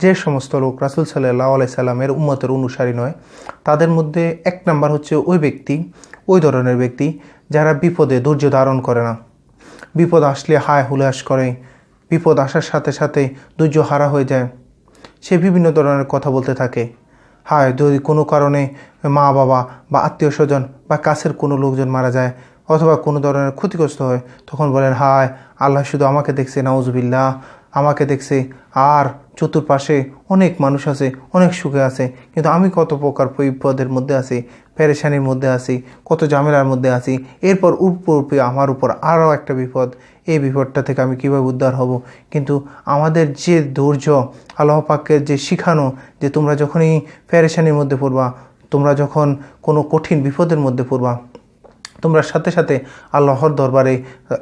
যে সমস্ত লোক রাসুল সাল্লাহ আলাই সাল্লামের উম্মতের অনুসারী নয়, তাদের মধ্যে এক নাম্বার হচ্ছে ওই ব্যক্তি, ওই ধরনের ব্যক্তি যারা বিপদে ধৈর্য ধারণ করে না। বিপদ আসলে হায় হুলাস করে, বিপদ আসার সাথে সাথে ধৈর্য হারা হয়ে যায়। সে বিভিন্ন ধরনের কথা বলতে থাকে। হায়, যদি কোনো কারণে মা বাবা বা আত্মীয় স্বজন বা কাছের কোনো লোকজন মারা যায় অথবা কোনো ধরনের ক্ষতিগ্রস্ত হয়, তখন বলেন, হায়, আল্লাহ শুধু আমাকে দেখছে, নাউজবিল্লাহ আমাকে দেখছে আর চতুর্পাশে অনেক মানুষ আছে, অনেক সুখে আছে। কিন্তু আমি কত প্রকার বিপদের মধ্যে আছি, পেরেশানির মধ্যে আছি, কত ঝামেলার মধ্যে আছি। এরপর উপরূপে আমার উপর আরও একটা বিপদ। এই বিপদটা থেকে আমি কীভাবে উদ্ধার হব? কিন্তু আমাদের যে ধৈর্য, আল্লাহ পাকের যে শিখানো, যে তোমরা যখনই পেরেশানির মধ্যে পড়বা, তোমরা যখন কোনো কঠিন বিপদের মধ্যে পড়বা তোমরা সাথে সাথে আল্লাহর দরবারে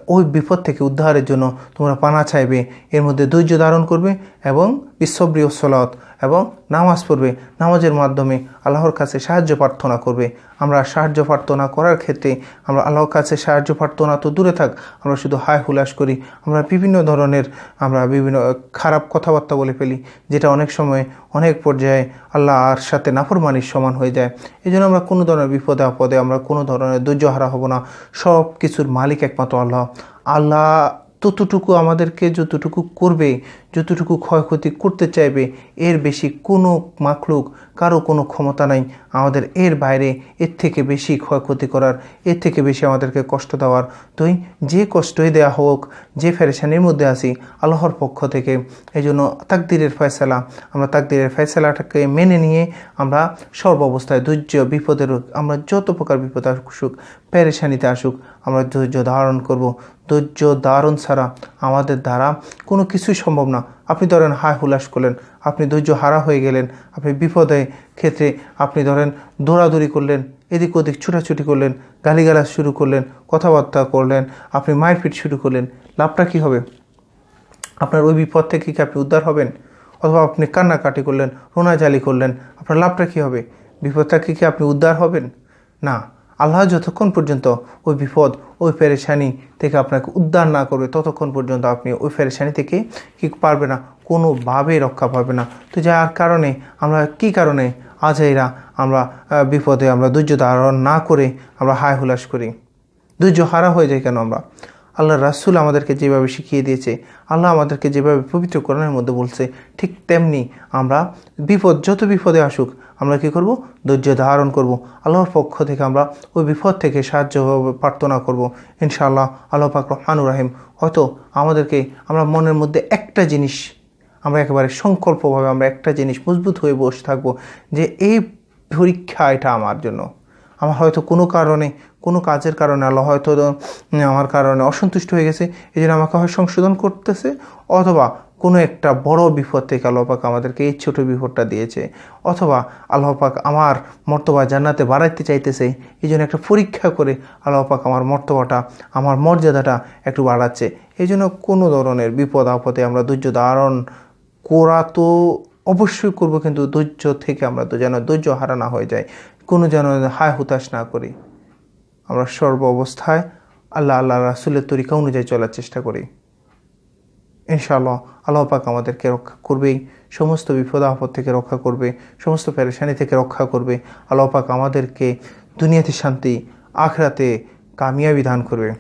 ওই বিপদ থেকে উদ্ধারের জন্য তোমরা পানা চাইবে। এর মধ্যে ধৈর্য ধারণ করবে এবং বিশ্বপ্রিয় সলত এবং নামাজ পড়বে। নামাজের মাধ্যমে আল্লাহর কাছে সাহায্য প্রার্থনা করবে। আমরা সাহায্য প্রার্থনা করার ক্ষেত্রে আমরা আল্লাহর কাছে সাহায্য প্রার্থনা তো দূরে থাক, আমরা শুধু হায় হুলাস করি। আমরা বিভিন্ন ধরনের আমরা বিভিন্ন খারাপ কথাবার্তা বলে ফেলি, যেটা অনেক সময় অনেক পর্যায়ে আল্লাহ আর সাথে নাফরমানির সমান হয়ে যায়। এই জন্য আমরা কোনো ধরনের বিপদে আপদে আমরা কোনো ধরনের ধৈর্যহারা হব না। সব কিছুর মালিক একমাত্র আল্লাহ। আল্লাহ ততটুকু আমাদেরকে যতটুকু করবে, যতটুকু ক্ষয়ক্ষতি করতে চাইবে, এর বেশি কোনো মাখলুক, কারও কোনো ক্ষমতা নাই। আমাদের এর বাইরে এর থেকে বেশি ক্ষয়ক্ষতি করার, এর থেকে বেশি আমাদেরকে কষ্ট দেওয়ার। তুই যে কষ্টই দেয়া হোক, যে ফেরেশানির মধ্যে আসি আল্লাহর পক্ষ থেকে এই জন্য তাকদিরের ফয়সালা, আমরা তাকদিরের ফয়সালাটাকে মেনে নিয়ে আমরা সর্ব অবস্থায় ধৈর্য, বিপদের, আমরা যত প্রকার বিপদ আসুক পেরেশানিতে আসুক, আমরা ধৈর্য ধারণ করব। ধৈর্য ধারণ ছাড়া আমাদের দ্বারা কোনো কিছুই সম্ভব না। আপনি ধরেন হায় হুলাস করলেন, আপনি ধৈর্য হারা হয়ে গেলেন, আপনি বিপদে ক্ষেত্রে আপনি ধরেন দৌড়াদৌড়ি করলেন, এদিক ওদিক ছুটাছুটি করলেন, গালিগালাজ শুরু করলেন, কথাবার্তা করলেন, আপনি মারপিট শুরু করলেন, লাভটা কী হবে? আপনার ওই বিপদ থেকে কি আপনি উদ্ধার হবেন? অথবা আপনি কান্নাকাটি করলেন, রোনাজালি করলেন, আপনার লাভটা কী হবে? বিপদ থেকে কি আপনি উদ্ধার হবেন? না। আল্লাহ যতক্ষণ পর্যন্ত ওই বিপদ, ওই পেরেশানি থেকে আপনাকে উদ্ধার না করবে, ততক্ষণ পর্যন্ত আপনি ওই পেরেশানি থেকে কি পারবে না, কোনোভাবে রক্ষা পাবে না। তো যার কারণে আমরা, কি কারণে? আজ এরা আমরা বিপদে আমরা ধৈর্য ধারণ না করে আমরা হায় হুলাস করি। ধৈর্য হারা হয়ে যায় কেন আমরা? আল্লাহ রাসুল আমাদেরকে যেভাবে শিখিয়ে দিয়েছে, আল্লাহ আমাদেরকে যেভাবে পবিত্র কোরআনের মধ্যে বলছে, ঠিক তেমনি আমরা বিপদ যত বিপদে আসুক, আমরা কি করব? ধৈর্য ধারণ করব। আল্লাহর পক্ষ থেকে আমরা ওই বিপদ থেকে সাহায্য প্রার্থনা করব। ইনশাআল্লাহ আল্লাহ পাক রহমানুর রাহিম। হয়তো আমাদেরকে আমরা মনের মধ্যে একটা জিনিস, আমরা একেবারে সংকল্পভাবে আমরা একটা জিনিস মজবুত হয়ে বসে থাকব যে এই পরীক্ষা এটা আমার জন্য। আমার হয়তো কোনো কারণে, কোনো কাজের কারণে আল্লাহ হয়তো আমার কারণে অসন্তুষ্ট হয়ে গেছে, এই জন্য আমাকে হয় সংশোধন করতেছে, অথবা কোনো একটা বড় বিপদ থেকে আল্লাহপাক আমাদেরকে এই ছোটো বিপদটা দিয়েছে, অথবা আল্লাহপাক আমার মর্তবা জান্নাতে বাড়াইতে চাইতেছে, এই জন্য একটা পরীক্ষা করে আল্লাহপাক আমার মর্তবাটা, আমার মর্যাদাটা একটু বাড়াচ্ছে, এই জন্য কোনো ধরনের বিপদ আপদে আমরা ধৈর্য ধারণ করা তো অবশ্যই করব, কিন্তু ধৈর্য থেকে আমরা তো যেন ধৈর্য হারা না হয়ে যায় কোনো যেন হায় হুতাশ না করি। আমরা সর্ব অবস্থায় আল্লাহ আল্লাহ রাসুলের তরিকা অনুযায়ী চলার চেষ্টা করি। ইনশাআল্লাহ আল্লাহ পাক আমাদেরকে রক্ষা করবেই, সমস্ত বিপদ আপদ থেকে রক্ষা করবে, সমস্ত প্যারেশানি থেকে রক্ষা করবে। আল্লাহ পাক আমাদেরকে দুনিয়াতে শান্তি, আখরাতে কামিয়াবি দান করবে।